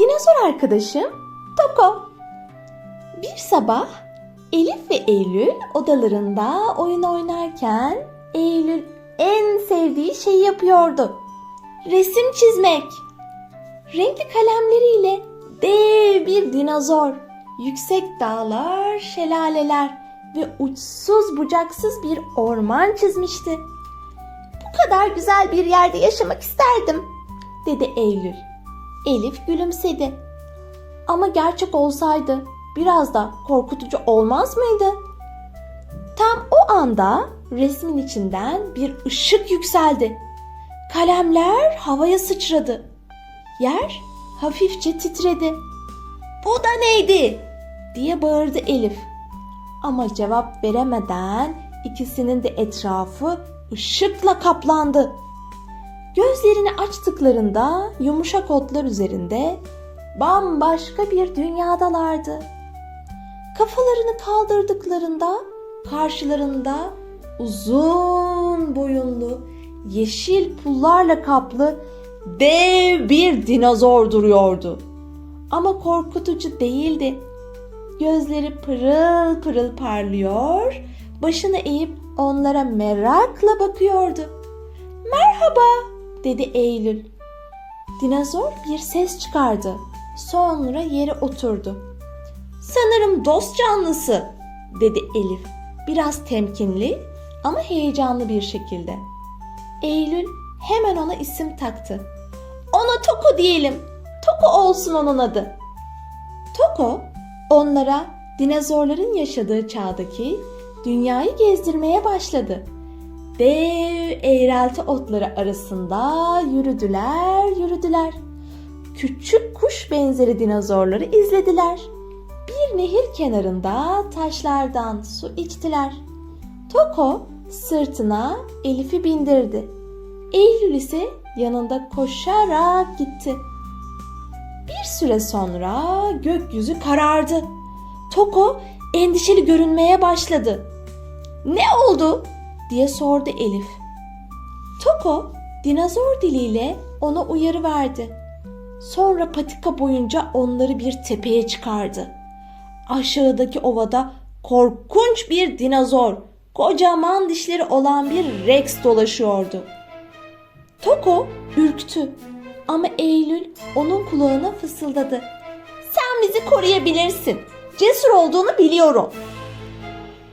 Dinozor arkadaşım Toko. Bir sabah Elif ve Eylül odalarında oyun oynarken Eylül en sevdiği şeyi yapıyordu. Resim çizmek. Renkli kalemleriyle dev bir dinozor, yüksek dağlar, şelaleler ve uçsuz bucaksız bir orman çizmişti. Bu kadar güzel bir yerde yaşamak isterdim, dedi Eylül. Elif gülümsedi. Ama gerçek olsaydı biraz da korkutucu olmaz mıydı? Tam o anda resmin içinden bir ışık yükseldi. Kalemler havaya sıçradı. Yer hafifçe titredi. Bu da neydi? diye bağırdı Elif. Ama cevap veremeden ikisinin de etrafı ışıkla kaplandı. Gözlerini açtıklarında yumuşak otlar üzerinde bambaşka bir dünyadalardı. Kafalarını kaldırdıklarında karşılarında uzun boyunlu, yeşil pullarla kaplı dev bir dinozor duruyordu. Ama korkutucu değildi. Gözleri pırıl pırıl parlıyor, başını eğip onlara merakla bakıyordu. Merhaba, dedi Eylül. Dinozor bir ses çıkardı. Sonra yere oturdu. Sanırım dost canlısı, dedi Elif. Biraz temkinli ama heyecanlı bir şekilde. Eylül hemen ona isim taktı. Ona Toko diyelim. Toko olsun onun adı. Toko onlara dinozorların yaşadığı çağdaki dünyayı gezdirmeye başladı. Dev eğrelti otları arasında yürüdüler, yürüdüler. Küçük kuş benzeri dinozorları izlediler. Bir nehir kenarında taşlardan su içtiler. Toko sırtına Elif'i bindirdi. Eylül ise yanında koşarak gitti. Bir süre sonra gökyüzü karardı. Toko endişeli görünmeye başladı. Ne oldu? Diye sordu Elif. Toko dinozor diliyle ona uyarı verdi. Sonra patika boyunca onları bir tepeye çıkardı. Aşağıdaki ovada korkunç bir dinozor, kocaman dişleri olan bir Rex dolaşıyordu. Toko ürktü ama Eylül onun kulağına fısıldadı. Sen bizi koruyabilirsin. Cesur olduğunu biliyorum.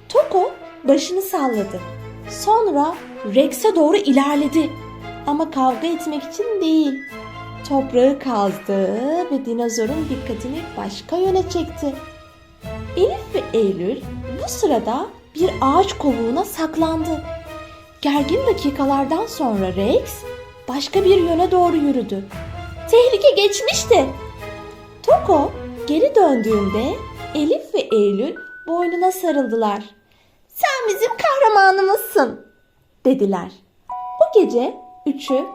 Toko başını salladı. Sonra Rex'e doğru ilerledi. Ama kavga etmek için değil. Toprağı kazdı ve dinozorun dikkatini başka yöne çekti. Elif ve Eylül bu sırada bir ağaç kovuğuna saklandı. Gergin dakikalardan sonra Rex başka bir yöne doğru yürüdü. Tehlike geçmişti. Toko geri döndüğünde Elif ve Eylül boynuna sarıldılar. Sen bizim kahramanımızsın dediler. O gece üçü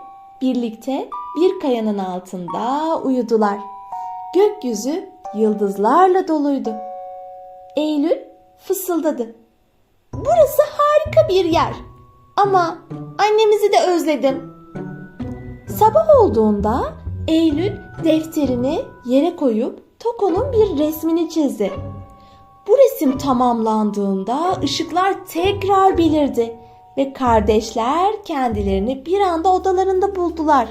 birlikte bir kayanın altında uyudular. Gökyüzü yıldızlarla doluydu. Eylül fısıldadı. Burası harika bir yer. Ama annemizi de özledim. Sabah olduğunda Eylül defterini yere koyup Toko'nun bir resmini çizdi. Bu resim tamamlandığında ışıklar tekrar belirdi ve kardeşler kendilerini bir anda odalarında buldular.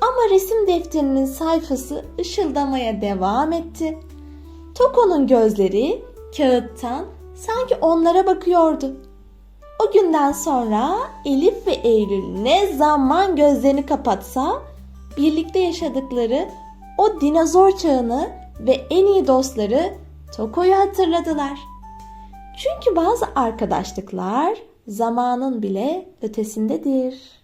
Ama resim defterinin sayfası ışıldamaya devam etti. Toko'nun gözleri kağıttan sanki onlara bakıyordu. O günden sonra Elif ve Eylül ne zaman gözlerini kapatsa birlikte yaşadıkları o dinozor çağını ve en iyi dostları Toko'yu hatırladılar. Çünkü bazı arkadaşlıklar zamanın bile ötesindedir.